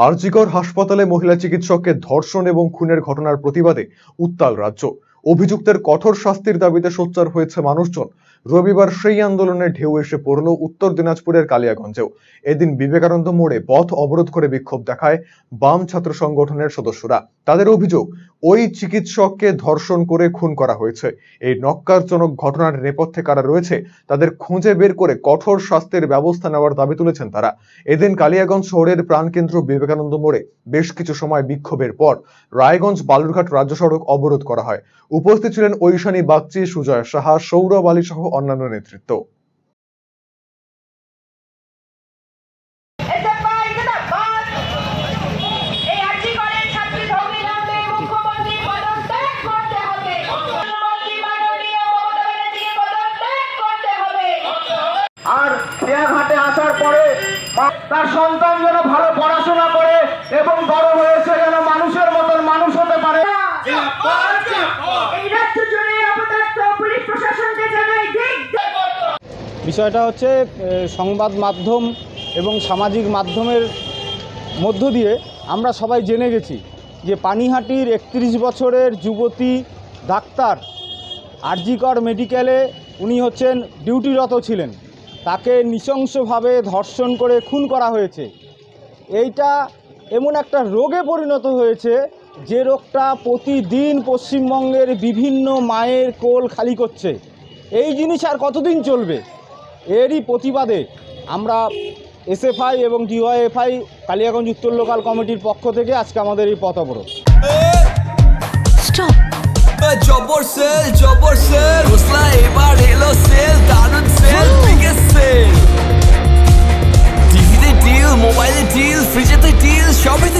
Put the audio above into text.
আরজিকর হাসপাতালে মহিলা চিকিৎসককে ধর্ষণ এবং খুনের ঘটনার প্রতিবাদে উত্তাল রাজ্য। অভিযুক্তের কঠোর শাস্তির দাবিতে সোচ্চার হয়েছে মানুষজন। রবিবার সেই আন্দোলনের ঢেউ এসে পড়ল উত্তর দিনাজপুরের কালিয়াগঞ্জেও। এদিন বিবেকানন্দ মোড়ে পথ অবরোধ করে বিক্ষোভ দেখায় বাম ছাত্র সংগঠনের সদস্যরা। তাদের অভিযোগ, ওই চিকিৎসককে ধর্ষণ করে খুন করা হয়েছে। এই নক্কারজনক ঘটনার নেপথ্যে কারা রয়েছে, তাদের খুঁজে বের করে কঠোর শাস্তির ব্যবস্থা নেওয়ার দাবি তুলেছেন তারা। এদিন কালিয়াগঞ্জ শহরের প্রাণকেন্দ্র বিবেকানন্দ মোড়ে বেশ কিছু সময় বিক্ষোভের পর রায়গঞ্জ বালুরঘাট রাজ্য সড়ক অবরোধ করা হয়। উপস্থিত ছিলেন ঐশানী বাগচি সুজয় সাহা সৌরভ আলী সহ অন্যান্য নেতৃত্ব। এসএফআই জিন্দাবাদ এই আর্জি করেন ছাত্রী ধর্মী নামে মুখ্যমন্ত্রী পদত্যাগ করতে হবে। মুখ্যমন্ত্রী মাননীয় মমতা ব্যানার্জিকে পদত্যাগ করতে হবে। আর খেয়াঘাটে আসার পরে তার সন্তান যেন ভালো পড়াশোনা বিষয়টা হচ্ছে সংবাদ মাধ্যম এবং সামাজিক মাধ্যমের মধ্য দিয়ে আমরা সবাই জেনে গেছি যে পানিহাটির একত্রিশ বছরের যুবতী ডাক্তার আরজিকর মেডিকেলে উনি হচ্ছেন ডিউটিরত ছিলেন। তাকে নৃশংসভাবে ধর্ষণ করে খুন করা হয়েছে। এইটা এমন একটা রোগে পরিণত হয়েছে যে রোগটা প্রতিদিন পশ্চিমবঙ্গের বিভিন্ন মায়ের কোল খালি করছে এই জিনিস আর কতদিন চলবে? এরই প্রতিবাদে আমরা এসএফআই এবং ডিওয়াইএফআই কালিয়াগঞ্জ উত্তর লোকাল কমিটির পক্ষ থেকে আজকে আমাদের এই পথ অবরোধ। জবর সেল জবর সেল। হোসলা এবার এলো সেল সেল বিগেস্ট সেল। টিভিতে ডিল মোবাইলে ডিল ফ্রিজেতে ডিল সবেতে ডিল